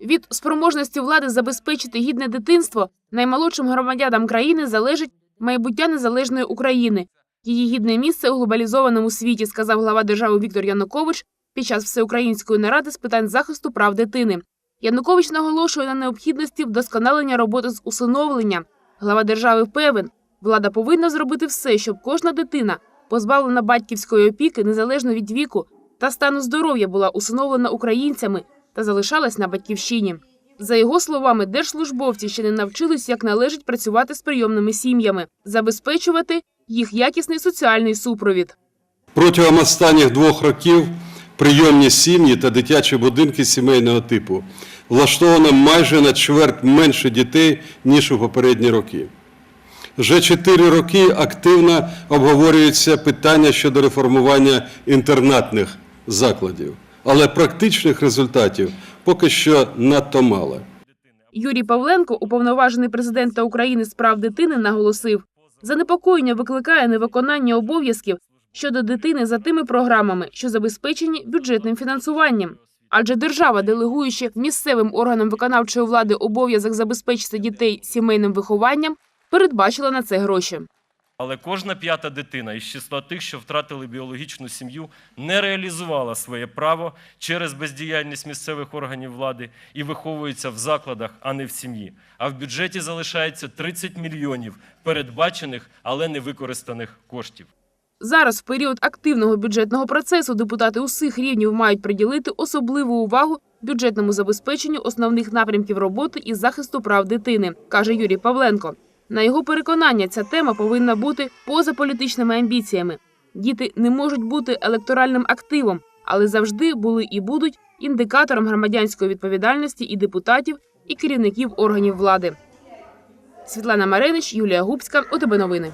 Від спроможності влади забезпечити гідне дитинство наймолодшим громадянам країни залежить майбуття незалежної України, її гідне місце у глобалізованому світі, сказав глава держави Віктор Янукович під час всеукраїнської наради з питань захисту прав дитини. Янукович наголошує на необхідності вдосконалення роботи з усиновлення. Глава держави певен, влада повинна зробити все, щоб кожна дитина, позбавлена батьківської опіки незалежно від віку та стану здоров'я, була усиновлена українцями та залишалась на батьківщині. За його словами, держслужбовці ще не навчились, як належить працювати з прийомними сім'ями, забезпечувати їх якісний соціальний супровід. Протягом останніх двох років прийомні сім'ї та дитячі будинки сімейного типу влаштовано майже на чверть менше дітей, ніж у попередні роки. Вже чотири роки активно обговорюються питання щодо реформування інтернатних закладів, але практичних результатів поки що надто мало. Юрій Павленко, уповноважений президента України з прав дитини, наголосив, занепокоєння викликає невиконання обов'язків щодо дитини за тими програмами, що забезпечені бюджетним фінансуванням. Адже держава, делегуючи місцевим органам виконавчої влади обов'язок забезпечити дітей сімейним вихованням, передбачила на це гроші. Але кожна п'ята дитина із числа тих, що втратили біологічну сім'ю, не реалізувала своє право через бездіяльність місцевих органів влади і виховується в закладах, а не в сім'ї. А в бюджеті залишається 30 мільйонів передбачених, але не використаних коштів. Зараз, в період активного бюджетного процесу, депутати усіх рівнів мають приділити особливу увагу бюджетному забезпеченню основних напрямків роботи і захисту прав дитини, каже Юрій Павленко. На його переконання, ця тема повинна бути поза політичними амбіціями. Діти не можуть бути електоральним активом, але завжди були і будуть індикатором громадянської відповідальності і депутатів, і керівників органів влади. Світлана Маренич, Юлія Губська, ОТБ Новини.